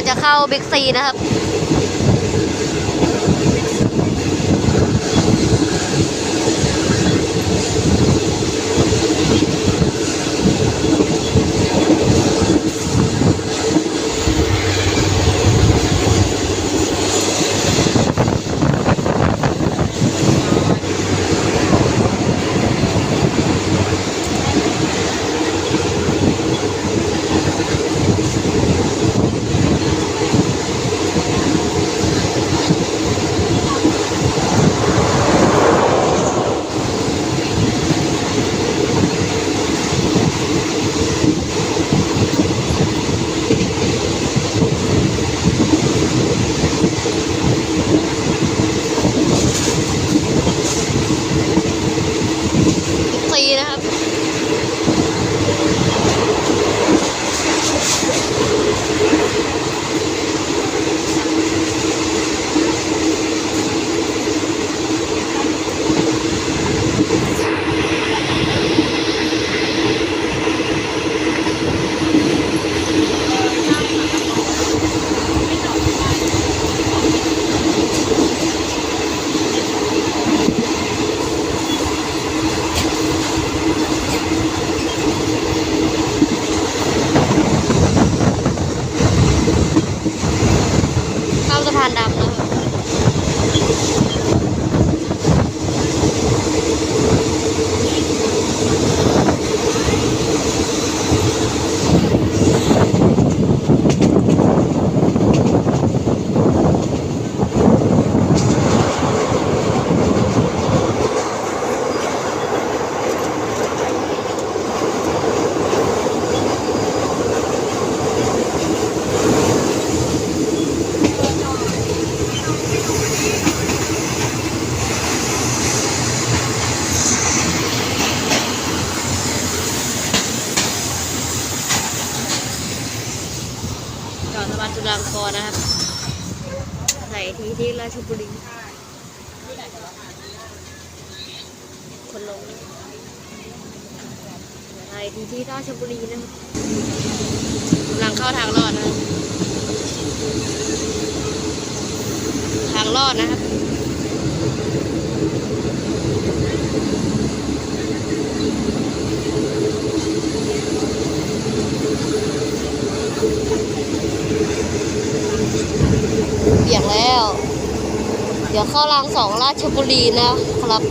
ลังจะเข้าบิ๊กซีนะครับ บิ๊กซีนะครับ ข้ามสะพานดำนะครับ จอดสะ อนะครับใส่ที่ที่ราชบุรีคนลงใส่ที่ที่ราชบุรีนะครับกำลังเข้าทางรอดนะครับ ทางรอดนะครับ เบี่ยงแล้ว เดี๋ยวเข้ารางสองราชบุรีนะครับ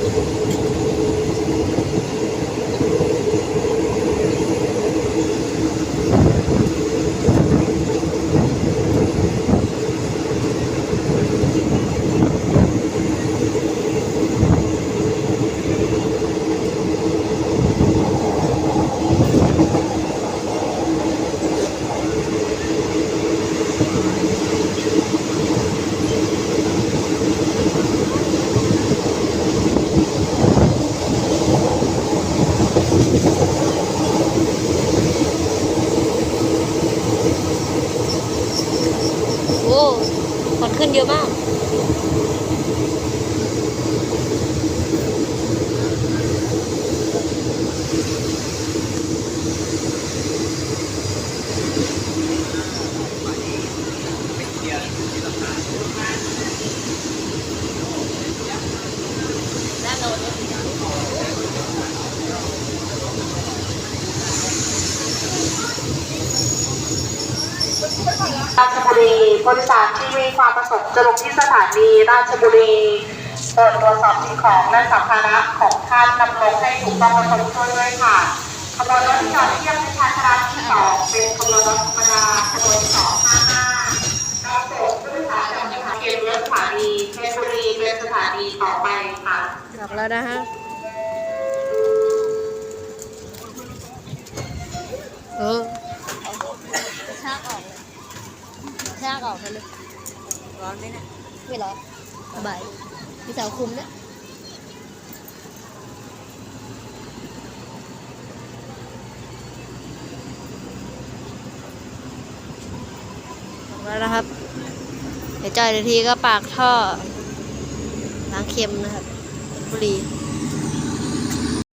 โอ้คนขึ้นเยอะมาก ราชบุรีผู้โดยสารที่มีความประสงค์จะลงที่สถานีราชบุรีโปรดตรวจสอบสิ่งของและสัมภาระของท่านนำลงให้ถูกต้องและครบถ้วนด้วยค่ะขบวนรถที่จอดเทียบในชานชาลาที่สองเป็นขบวนรถธรรมดาขบวนสองห้าห้ารับส่งผู้โดยสารจากสถานีเรือสถานีเพชรบุรีเป็นสถานีต่อไปค่ะกลับแล้วนะฮะเออชากออกเลย ชากออกไปเลยร้อนไหมเนี่ยไม่ร้อนสบายมีเสาคุมนะออกแล้วนะครับ เดี๋ยวจอยเดี๋ยวทีก็ปากท่อล้างเค็มนะครับเพชรบุรี